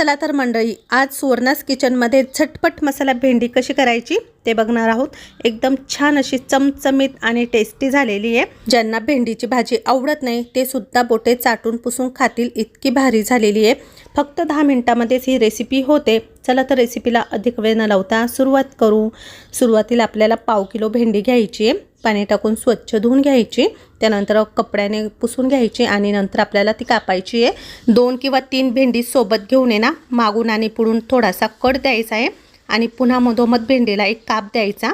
चला तर मंडळी आज सुवर्णास किचनमध्ये झटपट मसाला भेंडी कशी करायची? ते बघणार आहोत. एकदम छान अशी चमचमीत आणि टेस्टी झालेली आहे. ज्यांना भेंडीची भाजी आवडत नाही ते सुद्धा बोटे चाटून पुसून खातील इतकी भारी झालेली आहे. फक्त दहा मिनटामध्येच ही रेसिपी होते. चला तर रेसिपीला अधिक वेळ न लावता सुरुवात करू. सुरुवातीला आपल्याला पाव किलो भेंडी घ्यायची आहे. पाणी टाकून स्वच्छ धुवून घ्यायची. त्यानंतर कपड्याने पुसून घ्यायची आणि नंतर आपल्याला ती कापायची आहे. दोन किंवा तीन भेंडी सोबत घेऊन ये ना. मागून आणि पुढून थोडासा कट द्यायचा आहे. आणि पुन्हा मधोमध भेंडीला एक काप द्यायचा.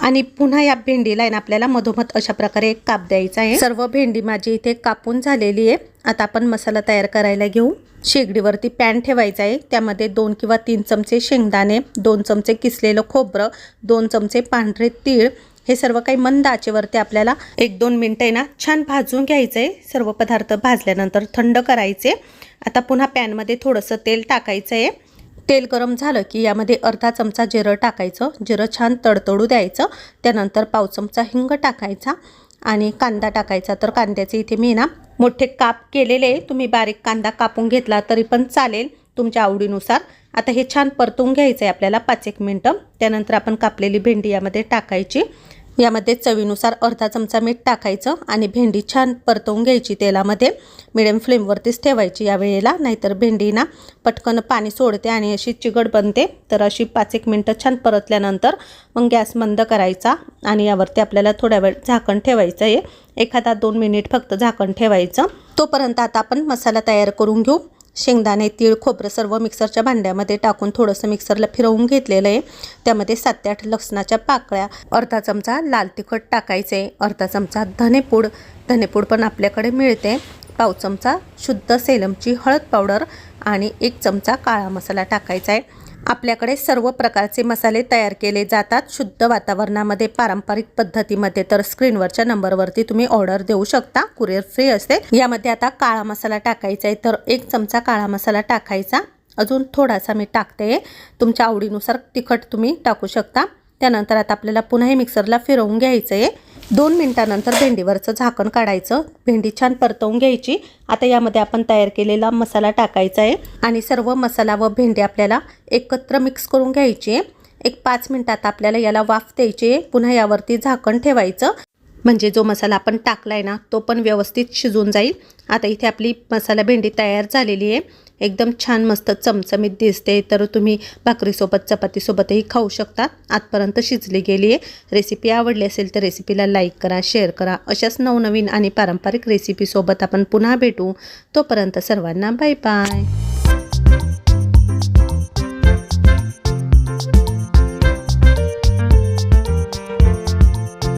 आणि पुन्हा या भेंडीला आहे ना आपल्याला मधोमध अशा प्रकारे एक काप द्यायचा आहे. सर्व भेंडी माझी इथे कापून झालेली आहे. आता आपण मसाला तयार करायला घेऊ. शेगडीवरती पॅन ठेवायचा आहे. त्यामध्ये दोन किंवा तीन चमचे शेंगदाणे दोन चमचे किसलेलं खोबरं दोन चमचे पांढरे तीळ. हे सर्व काही मंद आचेवरती आपल्याला एक दोन मिनटं आहे ना छान भाजून घ्यायचं आहे. सर्व पदार्थ भाजल्यानंतर थंड करायचे. आता पुन्हा पॅनमध्ये थोडंसं तेल टाकायचं आहे. तेल गरम झालं की यामध्ये अर्धा चमचा जिरं टाकायचं. जिरं छान तडतडू द्यायचं. त्यानंतर पाव चमचा हिंग टाकायचा आणि कांदा टाकायचा. तर कांद्याचे इथे मी ना मोठे काप केलेले तुम्ही बारीक कांदा कापून घेतला तरी पण चालेल तुमच्या आवडीनुसार. आता हे छान परतून घ्यायचं आहे आपल्याला पाच एक मिनटं. त्यानंतर आपण कापलेली भेंडी यामध्ये टाकायची. यामध्ये चवीनुसार अर्धा चमचा मीठ टाकायचं आणि भेंडी छान परतवून घ्यायची तेलामध्ये. मिडियम फ्लेमवरतीच ठेवायची या वेळेला नाहीतर भेंडी ना पटकन पाणी सोडते आणि अशी चिगड बनते. तर अशी पाच एक मिनटं छान परतल्यानंतर मग गॅस मंद करायचा आणि यावरती आपल्याला थोड्या वेळ झाकण ठेवायचं आहे. एखादा दोन मिनिट फक्त झाकण ठेवायचं. तोपर्यंत आता आपण मसाला तयार करून घेऊ. शेंगदाणे तीळ खोबरं सर्व मिक्सरच्या भांड्यामध्ये टाकून थोडंसं मिक्सरला फिरवून घेतलेलं आहे. त्यामध्ये सात ते आठ लसणाच्या पाकळ्या अर्धा चमचा लाल तिखट टाकायचे अर्धा चमचा धनेपूड. धनेपूड पण आपल्याकडे मिळते. पाव चमचा शुद्ध सेलमची हळद पावडर आणि एक चमचा काळा मसाला टाकायचा आहे. आपल्याकडे सर्व प्रकारचे मसाले तयार केले जातात. शुद्ध वातावरणामध्ये पारंपरिक पद्धतीमध्ये. तर स्क्रीनवरच्या नंबरवरती तुम्ही ऑर्डर देऊ शकता. कुरिअर फ्री असते. यामध्ये आता काळा मसाला टाकायचा आहे. तर एक चमचा काळा मसाला टाकायचा. अजून थोडासा मी टाकते. तुमच्या आवडीनुसार तिखट तुम्ही टाकू शकता. त्यानंतर आता आपल्याला पुन्हा हे मिक्सरला फिरवून घ्यायचं आहे दोन मिनटानंतर भेंडीवरचं झाकण काढायचं. भेंडी छान परतवून घ्यायची. आता यामध्ये आपण तयार केलेला मसाला टाकायचा आहे आणि सर्व मसाला व भेंडी आपल्याला एकत्र मिक्स करून घ्यायची आहे. एक पाच मिनटात आपल्याला याला वाफ द्यायची आहे. पुन्हा यावरती झाकण ठेवायचं. म्हणजे जो मसाला आपण टाकला आहे ना तो पण व्यवस्थित शिजून जाईल. आता इथे आपली मसाला भेंडी तयार झालेली आहे. एकदम छान मस्त चमचमीत दिसते. तर तुम्ही भाकरीसोबत चपातीसोबतही खाऊ शकता. आजपर्यंत शिजली गेली आहे. रेसिपी आवडली असेल तर रेसिपीला लाईक करा शेअर करा. अशाच नवनवीन आणि पारंपरिक रेसिपीसोबत आपण पुन्हा भेटू. तोपर्यंत सर्वांना बाय बाय